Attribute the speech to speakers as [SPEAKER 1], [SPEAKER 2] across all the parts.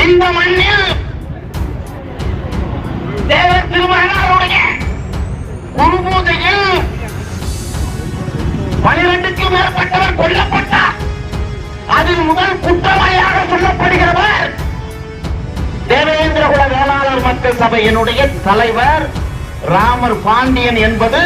[SPEAKER 1] இந்த மண்ணில் தேவர் திருமகனாருடைய குரு பூஜையில் பனிரெண்டுக்கும் மேற்பட்டவர் கொல்லப்பட்டார். அதில் முதல் குற்றவாளியாக சொல்லப்படுகிறவர் தேவேந்திர குல வேளாளர் மக்கள் சபையினுடைய தலைவர் ராமர் பாண்டியன் என்பது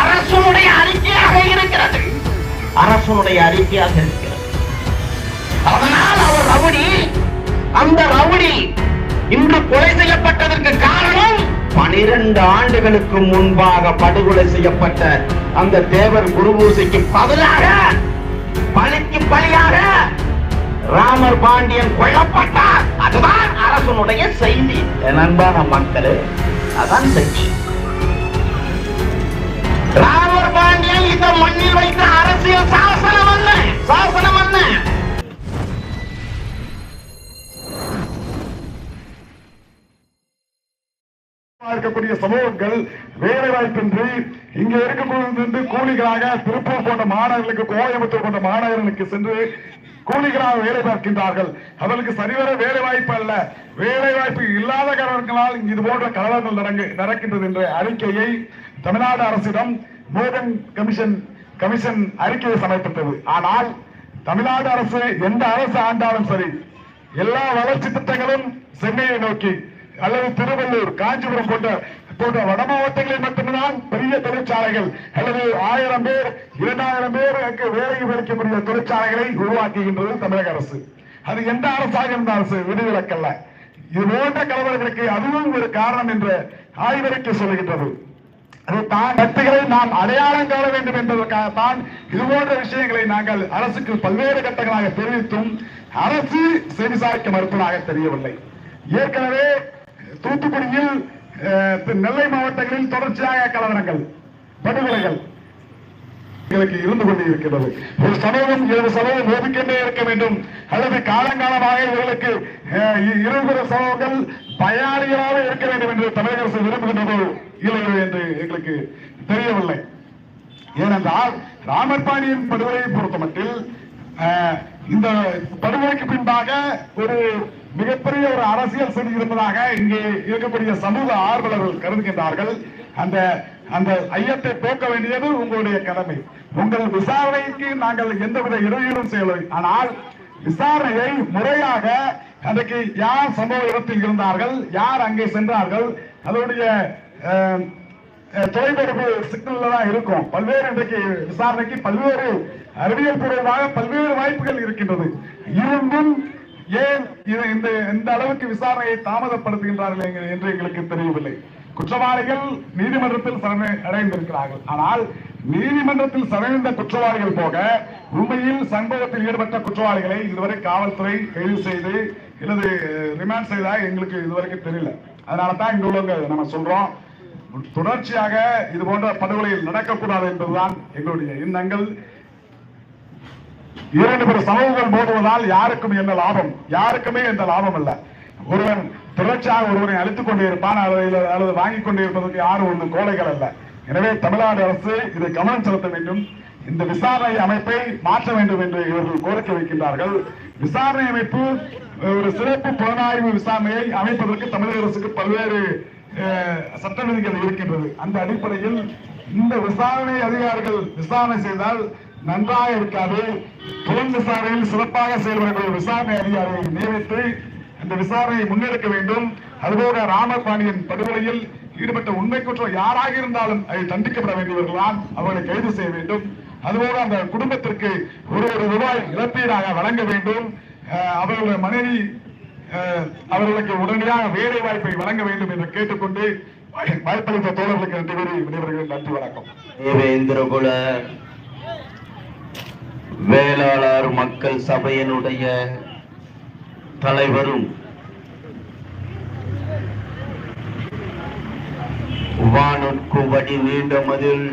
[SPEAKER 1] அரசனுடைய அறிக்கையாக இருக்கிறது. அரசனுடைய அறிக்கையாக இருக்கிறது. அந்த ரவுடி இன்று கொலை செய்யப்பட்டதற்கு காரணம் பனிரெண்டு ஆண்டுகளுக்கு முன்பாக படுகொலை செய்யப்பட்ட அந்த தேவர் குருபூசைக்கு பதிலாக பலிக்கு பலியாக ராமர் பாண்டியன் கொல்லப்பட்டார். அதுதான் அரசனுடைய செய்தி. நண்பான மக்களே அதான் செய்தி. ராமர் பாண்டியன் இந்த மண்ணில் வைத்த அரசியல் சாசனம் என்ன சாசனம் என்ன
[SPEAKER 2] இருக்கக்கூடிய சமூகங்கள் வேலை வாய்ப்பின்றி இங்க இருக்கக்கூடிய கூலிகளாக திருப்பூர் போன்ற மாநகர்களுக்கு கோயம்புத்தூர் போன்ற மாநகர்களுக்கு சென்று கூலிகளாக வேலை பார்க்கின்றார்கள். அவர்களுக்கு சரிவர வேலை வாய்ப்பு அல்ல. வேலை வாய்ப்பு இல்லாத காரணங்களால் இது போன்ற கலவரங்கள் நடக்கின்றது என்ற அறிக்கையை தமிழ்நாடு அரசிடம் மோகன் கமிஷன் கமிஷன் அறிக்கையை சமர்ப்பித்தது. ஆனால் தமிழ்நாடு அரசு எந்த அரசு ஆண்டாலும் சரி எல்லா வளர்ச்சி திட்டங்களும் சென்னையை நோக்கி அல்லது திருவள்ளூர் காஞ்சிபுரம் போன்ற போன்ற வட மாவட்டங்களில் மட்டும்தான் பெரிய தொழிற்சாலைகள். அல்லது ஆயிரம் பேர் இரண்டாயிரம் பேருக்கு வேலை முடிய தொழிற்சாலைகளை உருவாக்குகின்றது தமிழக அரசு. அது எந்த அரசாக இருந்த அரசு விதிவிலக்கல்ல. இது போன்ற கலவரங்களுக்கு அதுவும் ஒரு காரணம் என்று ஆய்வறிக்கை சொல்லுகின்றது. அதை கட்டுகளை நாம் அடையாளம் காண வேண்டும் என்பதற்காகத்தான் இது போன்ற விஷயங்களை நாங்கள் அரசுக்கு பல்வேறு கட்டங்களாக தெரிவித்தும் அரசு செவிசாய்க்க மறுப்பதாக தெரியவில்லை. ஏற்கனவே தூத்துக்குடியில் அஹ், நெல்லை மாவட்டங்களில் தொடர்ச்சியாக கலவரங்கள் படுகொலைகள் எங்களுக்கு இருந்து கொண்டு இருக்கிறது ஒரு சமயம் இரண்டு சமூகம் ஒதுக்கின்றே இருக்க வேண்டும். அல்லது காலங்காலமாக இவர்களுக்கு அஹ், இ- இருபது சமூகங்கள் பயனாளிகளாக இருக்க வேண்டும் என்று தமிழக அரசு விரும்புகின்றதோ. இல்லையோ என்று எங்களுக்கு தெரியவில்லை. ஏனென்றால் ராமர் பாண்டியன் படுகொலையை பொறுத்தமட்டில் அஹ், இந்த படுகொலைக்கு பின்பாக ஒரு மிகப்பெரிய ஒரு அரசியல் செய்தி இருப்பதாக இங்கே இருக்கக்கூடிய சமூக ஆர்வலர்கள் கருதுகின்றார்கள். அந்த அந்த ஐயத்தை போக்க வேண்டியது உங்களுடைய கடமை. உங்கள் விசாரணைக்கு நாங்கள் எந்தவித இடையூறும் செய்யவில்லை ஆனால் விசாரணையை முறையாக அன்றைக்கு யார் சம்பவ இடத்தில் இருந்தார்கள் யார் அங்கே சென்றார்கள் அதனுடைய தொலைதொடர்பு சிக்னல்ல தான் இருக்கும். பல்வேறு இன்றைக்கு விசாரணைக்கு பல்வேறு அறிவியல் பூர்வமாக பல்வேறு வாய்ப்புகள் இருக்கின்றது. இருந்தும் ஏன் இது இந்த இந்த அளவுக்கு விசாரணையை தாமதப்படுத்துகின்றார்கள் என்று எங்களுக்கு தெரியவில்லை. குற்றவாளிகள் நீதிமன்றத்தில் சரணை அடைந்திருக்கிறார்கள். ஆனால் நீதிமன்றத்தில் சரணிந்த குற்றவாளிகள் போக உண்மையில் சம்பவத்தில் ஈடுபட்ட குற்றவாளிகளை இதுவரை காவல்துறை கைது செய்து இல்லது ரிமாண்ட் செய்தா எங்களுக்கு இதுவரைக்கும் தெரியல. அதனால தான் இங்க உள்ளவங்க நம்ம சொல்றோம். தொடர்ச்சியாக இது போன்ற படுகொலைகள் நடக்கக்கூடாது என்பதுதான் எங்களுடைய எண்ணங்கள். இரண்டு பேர் சமூகங்கள் மோதுவதால் யாருக்கும் என்ன லாபம் யாருக்குமே எந்த லாபம் இல்ல. ஒருவன் தொடர்ச்சியாக ஒருவரை அழித்துக் கொண்டே இருப்பான் அல்லது அல்லது வாங்கிக் கொண்டே இருப்பதற்கு யாரும் ஒன்றும் கோலைகள் அல்ல. எனவே தமிழ்நாடு அரசு இதை கவனம் செலுத்த வேண்டும். இந்த விசாரணை அமைப்பை மாற்ற வேண்டும் என்று இவர்கள் கோரிக்கை வைக்கின்றார்கள். விசாரணை அமைப்பு ஒரு சிறப்பு புலனாய்வு விசாரணையை அமைப்பதற்கு தமிழக அரசுக்கு பல்வேறு சட்ட விதிகள் இருக்கின்றது. அந்த அடிப்படையில் இந்த விசாரணை அதிகாரிகள் விசாரணை செய்தால் நன்றாக இருக்காது. புலன் விசாரணையில் சிறப்பாக செயல்படக்கூடிய விசாரணை அதிகாரியை நியமித்து இந்த விசாரணையை முன்னெடுக்க வேண்டும். அதுபோக ராமபாண்டியன் படுகொலையில் ஈடுபட்ட உண்மை குற்றம் யாராக இருந்தாலும் அதை தண்டிக்கப்பட வேண்டியவர்கள்தான் அவர்களை கைது செய்ய வேண்டும். அதுபோக அந்த குடும்பத்திற்கு ஒரு ஒரு ரூபாய் இழப்பீடாக வழங்க வேண்டும். அவர்களுடைய மனைவி அஹ், அவர்களுக்கு உடனடியாக வேலை வாய்ப்பை வழங்க வேண்டும் என்று கேட்டுக்கொண்டு வாய்ப்பளித்த தோழர்களுக்கு நன்றி கூறி விடைபெறுகிறேன். நன்றி வணக்கம்.
[SPEAKER 3] தேவேந்திரகுல வேளாளர் மக்கள் சபையினுடைய தலைவரும் வானுக்கு வடி நீண்ட மதில்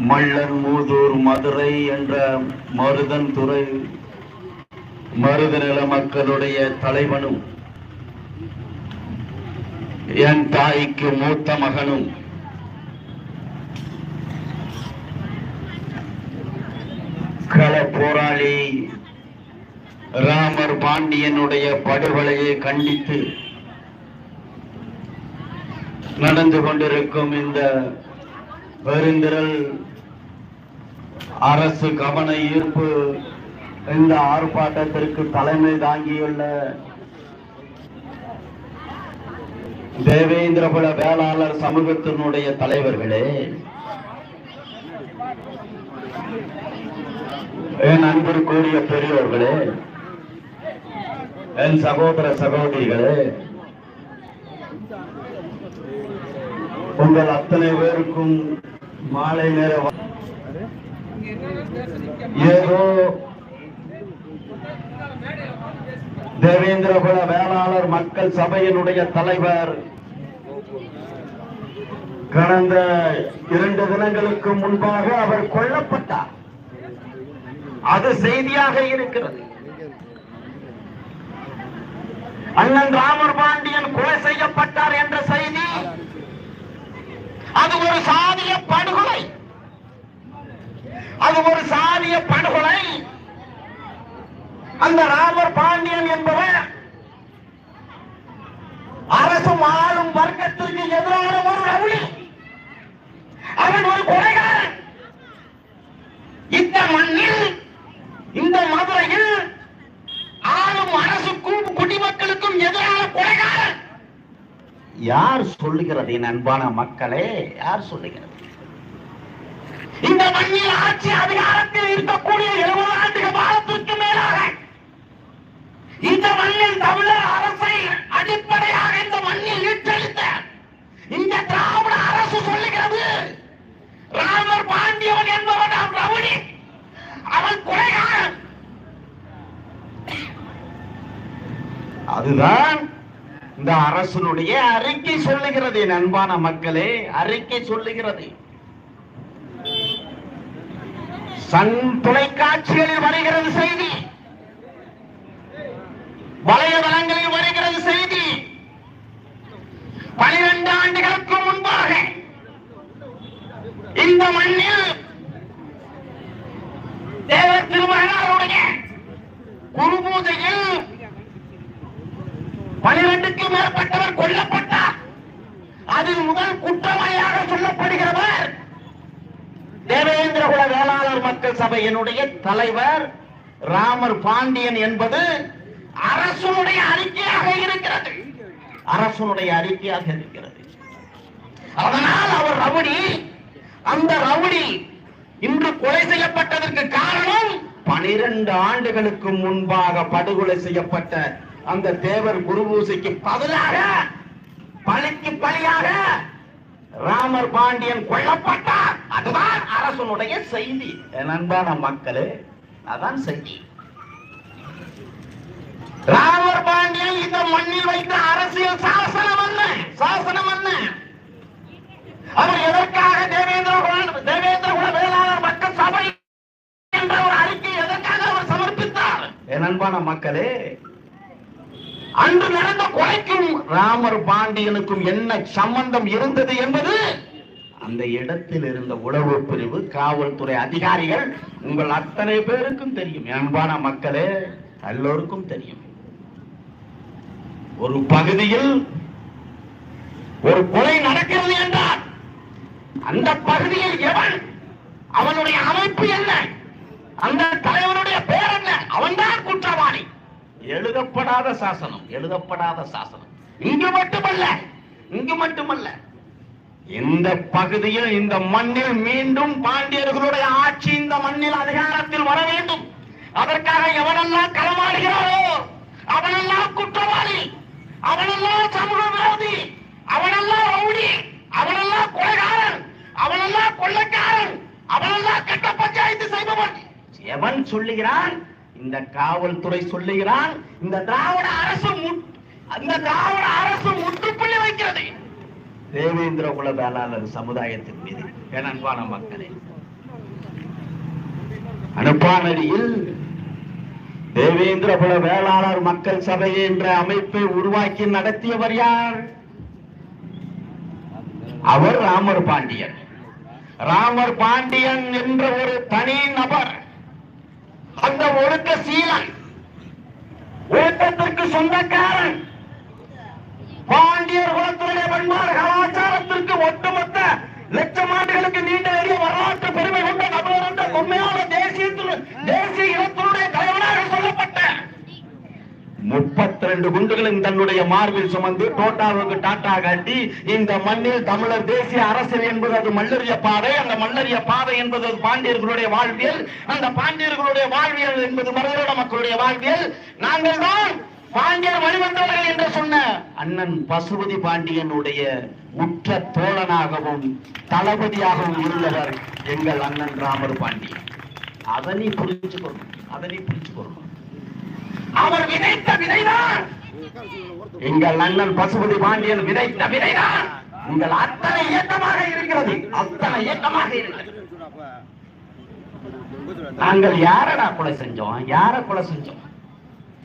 [SPEAKER 3] மல்லன் மூதூர் மதுரை என்ற மருதன் துறை மருதநில மக்களுடைய தலைவனும் என் தாய்க்கு மூத்த மகனும் கள போராளி ராமர் பாண்டியனுடைய படுகொலையை கண்டித்து நடந்து கொண்டிருக்கும் இந்த பெருந்திரல் அரசு கவன ஈர்ப்பு இந்த ஆர்ப்பாட்டத்திற்கு தலைமை தாங்கியுள்ள தேவேந்திரகுல வேளாளர் சமூகத்தினுடைய தலைவர்களே என் அன்பிற்குரிய பெரியோர்களே என் சகோதர சகோதரிகளே உங்கள் அத்தனை பேருக்கும் மாலை நேர ஏதோ தேவேந்திரகுல வேளாளர் மக்கள் சபையினுடைய தலைவர் கடந்த இரண்டு தினங்களுக்கு முன்பாக அவர் கொல்லப்பட்டார். அது செய்தியாக இருக்கிறது. அண்ணன் ராமர் பாண்டியன் கொலை செய்யப்பட்டார் என்ற செய்தி அது ஒரு சாதிய படுகொலை. அது ஒரு சாதிய படுகொலை. அந்த ராமர் பாண்டியன் என்பவர் அரசும் ஆளும் வர்க்கத்திற்கு எதிரான ஒரு ரவுடி. அவன் ஒரு கொலைகாரன். இந்த மண்ணில் இந்த மதுரையில் ஆளும் அரசுக்கும் குடிமக்களுக்கும் எதிரான கொலைகாரன் யார் சொல்லுகிறது என் அன்பான மக்களே? யார் சொல்லுகிறது? இந்த மண்ணில் ஆட்சி அதிகாரத்தில் இருக்கக்கூடிய எழுபது ஆண்டு காலத்திற்கு மேலாக இந்த மண்ணில் தமிழர் அரசை அடிப்படையாக இந்த மண்ணில் ஈட்டெடுத்த இந்த திராவிட அரசு சொல்லுகிறது ராமர் பாண்டியவன் என்பவன் நாம் ரவுடி அவன் கொலைகாரன் அதுதான் இந்த அரசனுடைய அறிக்கை சொல்லுகிறது அன்பான மக்களே அறிக்கை சொல்லுகிறது. சன் தொலைக்காட்சிகளில் வருகிறது செய்தி வலைதளங்களில் வருகிறது செய்தி பனிரெண்டு ஆண்டுகளுக்கு முன்பாக இந்த மண்ணில் தேவ திருமகனாருடைய குரு பூஜையில் பனிரெண்டுக்கும் மேற்பட்டவர் கொல்லப்பட்டார். அதில் முதல் குற்றவாளியாக சொல்லப்படுகிறவர் தேவேந்திரகுல வேளாளர் மக்கள் சபையினுடைய தலைவர் ராமர் பாண்டியன் என்பது அரசனுடைய அறிக்கையாக இருக்கிறது. அரசனுடைய அறிக்கையாக இருக்கிறது. அதனால் அவர் ரவுடி. அந்த ரவுடி இன்று கொலை செய்யப்பட்டதற்கு காரணம் பனிரெண்டு ஆண்டுகளுக்கு முன்பாக படுகொலை செய்யப்பட்ட அந்த தேவர் குருபூசைக்கு பதிலாக பழிக்கு பலியாக ராமர் பாண்டியன் கொல்லப்பட்டார். அதுதான் அரசனுடைய செய்தி. என் அன்பான மக்களே அதான் செய்தி. ராமர் பாண்டியன் இந்த மண்ணில் வைத்த அரசியல் சாசனம் என்ன? சாசனம் என்ன? அவர் எதற்காக தேவேந்திர குல- தேவேந்திர குல வேளாளர் மக்கள் சபை என்ற ஒரு அறிக்கை எதற்காக அவர் சமர்ப்பித்தார்? என் அன்பான மக்களே அன்று நடந்த கொலைக்கும் ராமர் பாண்டியனுக்கும் என்ன சம்பந்தம் இருந்தது என்பது அந்த இடத்தில் இருந்த உளவு பிரிவு காவல்துறை அதிகாரிகள் உங்கள் அத்தனை பேருக்கும் தெரியும். அன்பான மக்களே எல்லோருக்கும் தெரியும். ஒரு பகுதியில் ஒரு கொலை நடக்கிறது என்றால் அந்த பகுதியில் எவன்? அவனுடைய அமைப்பு என்ன? அந்த தலைவனுடைய பேர் எழுதப்படாத சாசனம் எழுதப்படாத சாசனம். இங்கு மட்டுமல்ல இங்கு மட்டுமல்ல. இந்த பகுதியில் இந்த மண்ணில் மீண்டும் பாண்டியர்களுடைய ஆட்சி இந்த மண்ணில் அதிகாரத்தில் வர வேண்டும். அதற்காக எவனெல்லாம் களமாடுகிறாரோ அவனெல்லாம் குற்றவாளி அவனெல்லாம் சமூக விரோதி அவனெல்லாம் ரவுடி அவனெல்லாம் கொலைகாரன் அவனெல்லாம் கொள்ளைக்காரன் அவனெல்லாம் கட்ட பஞ்சாயத்து செய்பவன். எவன் சொல்லுகிறான்? இந்த காவல்துறை சொல்லுகிறான் இந்த திராவிட அரசு அந்த திராவிட அரசு முற்றுப்புள்ளி வைக்கிறது. தேவேந்திர குல வேளாளர் சமுதாயத்தின் மீது என் அன்பான மக்களே. அனுப்பானடியில் தேவேந்திர குல வேளாளர் மக்கள் சபை என்ற அமைப்பை உருவாக்கி நடத்தியவர் யார்? அவர் ராமர் பாண்டியன். ராமர் பாண்டியன் என்ற ஒரு தனி நபர். அந்த ஒழுக்க சீலன் ஒழுக்கத்திற்கு சொந்தக்காரன். பாண்டியர் குலத்துடைய பண்பாடு கலாச்சாரத்திற்கு ஒட்டுமொத்த லட்சம் ஆண்டுகளுக்கு நீண்ட வரலாற்று பெருமை கொண்ட தமிழர் என்ற உண்மையான தேசிய தேசிய இனத்துடைய முப்பத்தி ரெண்டு குண்டுகளும் தன்னுடைய மார்பில் சுமந்து டோட்டாவுக்கு டாட்டா காட்டி இந்த மண்ணில் தமிழர் தேசிய அரசியல் என்பது அது மல்லரிய பாதை. அந்த மல்லரிய பாதை என்பது அது பாண்டியர்களுடைய வாழ்வியல். அந்த பாண்டியர்களுடைய வாழ்வியல் என்பது மருதோட மக்களுடைய வாழ்வியல். நாங்கள் தான் பாண்டியர் வழிவந்தவர்கள் என்று சொன்ன அண்ணன் பசுபதி பாண்டியனுடைய உற்ற தோழனாகவும் தளபதியாகவும் இருந்தவர் எங்கள் அண்ணன் ராமர் பாண்டியன். அதனை புரிஞ்சுக்கணும் அதனை புரிஞ்சுக்கணும். அவர் விதைத்த விதைதான். எங்கள் அண்ணன் பசுபதி பாண்டியன் விதைத்த விதைதான். உங்கள் அத்தனை இயக்கமாக இருக்கிறது. அத்தனை இயக்கமாக இருக்கிறது. நாங்கள் யாரடா கொலை செஞ்சோம்? யார கொலை செஞ்சோம்?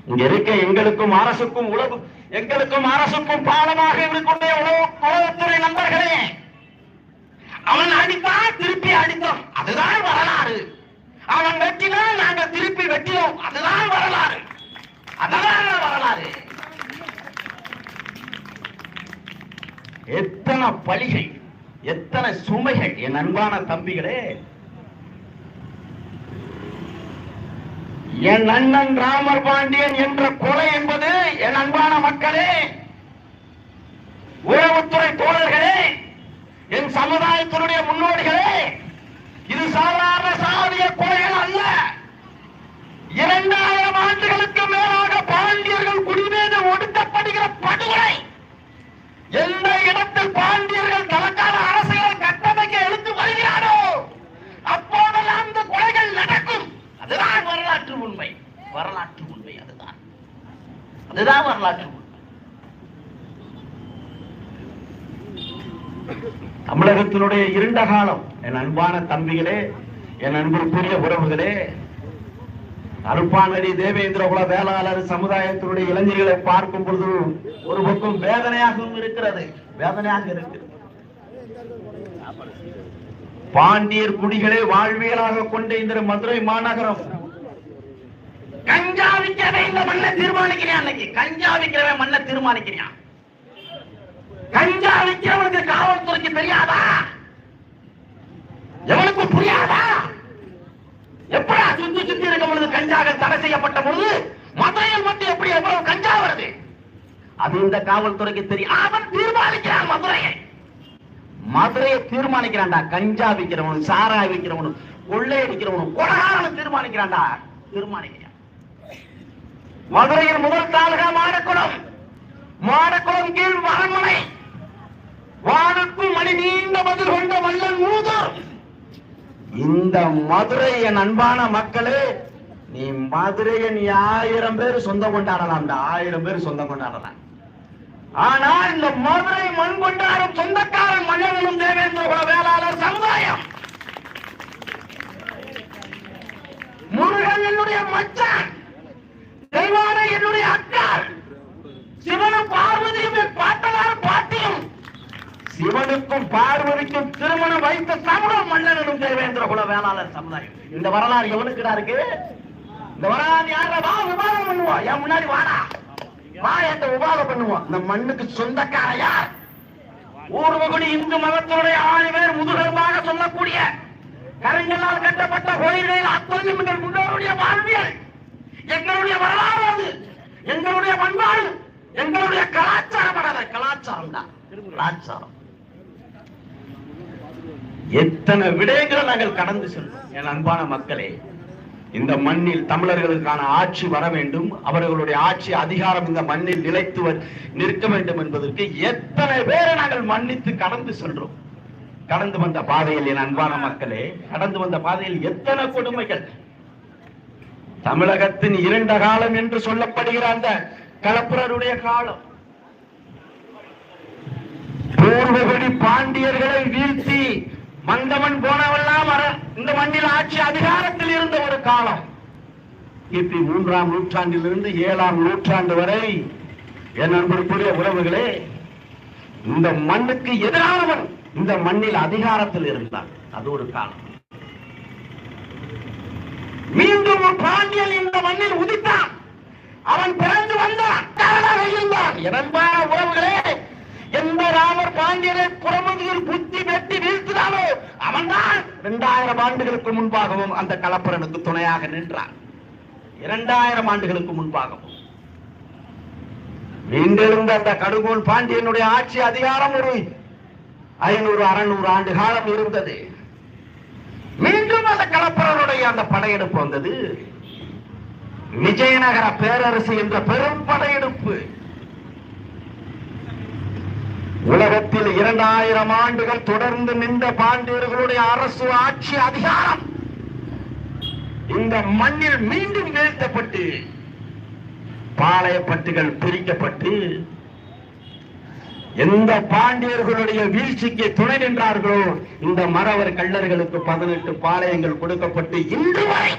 [SPEAKER 3] இங்க இருக்க எங்களுக்கும் அரசுக்கும் உழவு எங்களுக்கும் அரசுக்கும் பாலமாக இருக்கக்கூடிய உழவு உளவுத்துறை நண்பர்களே அவன் அடித்தான் திருப்பி அடித்தோம். அதுதான் வரலாறு. அவன் வெட்டினா நாங்கள் திருப்பி வெட்டினோம். அதுதான் வரலாறு. அதான் வரலாறு. எத்தனை பலிகை எத்தனை சுமைகள் என் அன்பான தம்பிகளே. என் அண்ணன் ராமர் பாண்டியன் என்ற கொலை என்பது என் அன்பான மக்களே உறவுத்துறை தோழர்களே என் சமுதாயத்தினுடைய முன்னோடிகளே இது சாதாரண சாதிய கொலைகள் அல்ல. இரண்டாயிரம் ஆண்டுகளுக்கு மேலாக பாண்டியர்கள் குடிமீது ஒடுக்கப்படுகிற படுகொலை. எந்த இடத்தில் பாண்டியர்கள் தனக்கான அரசியலை கட்டமைக்க எழுந்து வருகிறாரோ அப்போதெல்லாம் அந்த கொலைகள் நடக்கும். அதுதான் வரலாற்று உண்மை. வரலாற்று உண்மை அதுதான். அதுதான் வரலாற்று உண்மை. தமிழகத்தினுடைய இருண்ட காலம் என் அன்பான தம்பிகளே என் அன்பிற்குரிய உறவுகளே அருப்பானடி தேவேந்திர குல வேளாளர் சமுதாயத்தினுடைய இளைஞர்களை பார்க்கும் பொழுது ஒரு பக்கம் வேதனையாகவும் இருக்கிறது. வேதனையாக இருக்கிறது பாண்டியர் குடிகளை வாழ்வியலாக கொண்ட இந்த மதுரை மாநகரம். கஞ்சா விற்கிறவன் இந்த மண்ணை தீர்மானிக்கிறான் அன்னைக்கு. கஞ்சா விற்கிறவன் மண்ணை தீர்மானிக்கிறான். கஞ்சா விற்கிறவனுக்கு காவல்துறைக்கு தெரியாதா? எவனுக்கும் புரியாதா? எப்படா சுத்தி சுத்தி இருக்கும் பொழுது கஞ்சாக தடை செய்யப்பட்ட பொழுது மதுரையில் மட்டும் எப்படி எவ்வளவு கஞ்சா வருது? அது இந்த காவல்துறைக்கு தெரியும். அவன் தீர்மானிக்கிறான் மதுரையை. மதுரையை தீர்மானிக்கிறான்டா. கஞ்சா விற்கிறவனும் சாரா விற்கிறவனும் கொள்ளையடிக்கிறவனும் கொடகாரனும் தீர்மானிக்கிறான்டா. தீர்மானிக்கிறான். மதுரையில் முதல் தாலுகா மாடக்குளம் மாடக்குளம் கீழ் அரண்மனை வானுக்கும் மணி நீண்ட பதில் கொண்ட வல்லன் மூதூர் இந்த மதுரை என் அன்பான மக்களே நீ மதுரையை நீ ஆயிரம் பேர் சொந்தம் கொண்டாடலாம்டா ஆயிரம் பேர் சொந்தம் கொண்டாடலாம். ஆனா இந்த மதுரை மண் கொண்டாடும் சொந்தக்காரன் மன்னர்களும் தேவேந்திர குல வேளாளர் சமுதாயம். முருகன் என்னுடைய சிவனுக்கும் பார்வதிக்கும் திருமணம் வைத்த தமிழ் மன்னனும் தேவேந்திர குல வேளாளர் சமுதாயம். இந்த வரலாறு எவனுக்குடா இருக்கு? இந்த வரலாறு யார வா உபாதம் பண்ணுவோம் என் முன்னாடி வாடா. வா என்ற உபாதம் பண்ணுவோம் இந்த மண்ணுக்கு சொந்தக்கார யார்? ஊர்வகுடி இந்து மதத்தினுடைய ஆறு பேர் முதுகெலும்பாக சொல்லக்கூடிய கரங்களால் கட்டப்பட்ட கோயில்களில் அத்தனை எங்கள் முன்னோருடைய வாழ்வியல். எங்களுடைய வரலாறு அது. எங்களுடைய பண்பாடு. எங்களுடைய கலாச்சாரம் கலாச்சாரம் தான் கலாச்சாரம். எத்தனை விடயங்களை நாங்கள் கடந்து செல்வோம்? என் அன்பான மக்களே இந்த மண்ணில் தமிழர்களுக்கான ஆட்சி வர வேண்டும். அவர்களுடைய ஆட்சி அதிகாரம் இந்த மண்ணில் நிலைத்து வ- நிற்க வேண்டும் என்பதற்கு எத்தனை பேரை நாங்கள் மன்னித்து கடந்து சென்றோம்? கடந்து வந்த பாதையில் என் அன்பான மக்களே கடந்து வந்த பாதையில் எத்தனை கொடுமைகள்? தமிழகத்தின் இரண்ட காலம் என்று சொல்லப்படுகிற அந்த கலப்புரருடைய காலம். பூர்வகுடி பாண்டியர்களை வீழ்த்தி மந்தமன் போனவெல்லாம் வர இந்த மண்ணில் ஆட்சி அதிகாரத்தில் இருந்த ஒரு காலம். கிபி மூன்றாம் நூற்றாண்டிலிருந்து ஏழாம் நூற்றாண்டு வரை என் அன்பிற்குரிய உறவுகளே இந்த மண்ணுக்கு எதிரானவன் இந்த மண்ணில் அதிகாரத்தில் இருந்தான். அது ஒரு காலம். மீண்டும் ஒரு பாண்டியன் இந்த மண்ணில் உதித்தான். அவன் பிறந்த இரண்டான உறவுகளே இரண்டாயிரம் ஆண்டுகளுக்கு முன்பாகவும் அந்த கலப்பரனுக்கு துணையாக நின்றான். இரண்டாயிரம் ஆண்டுகளுக்கு முன்பாகவும். மீண்டெழுந்த அந்த கடுகோன் பாண்டியனுடைய ஆட்சி அதிகாரம் ஒரு ஐநூறு அறுநூறு ஆண்டு காலம் இருந்தது. மீண்டும் அந்த கலப்பரனுடைய அந்த படையெடுப்பு வந்தது. விஜயநகர பேரரசு என்ற பெரும் படையெடுப்பு. உலகத்தில் இரண்டாயிரம் ஆண்டுகள் தொடர்ந்து நின்ற பாண்டியர்களுடைய அரசு ஆட்சி அதிகாரம். இந்த மண்ணில் மீண்டும் வீழ்த்தப்பட்டு பாளையப்பட்டுகள் பிரிக்கப்பட்டு எந்த பாண்டியர்களுடைய வீழ்ச்சிக்கு துணை நின்றார்களோ இந்த மறவர் கள்ளர்களுக்கு பதினெட்டு பாளையங்கள் கொடுக்கப்பட்டு இன்று வரை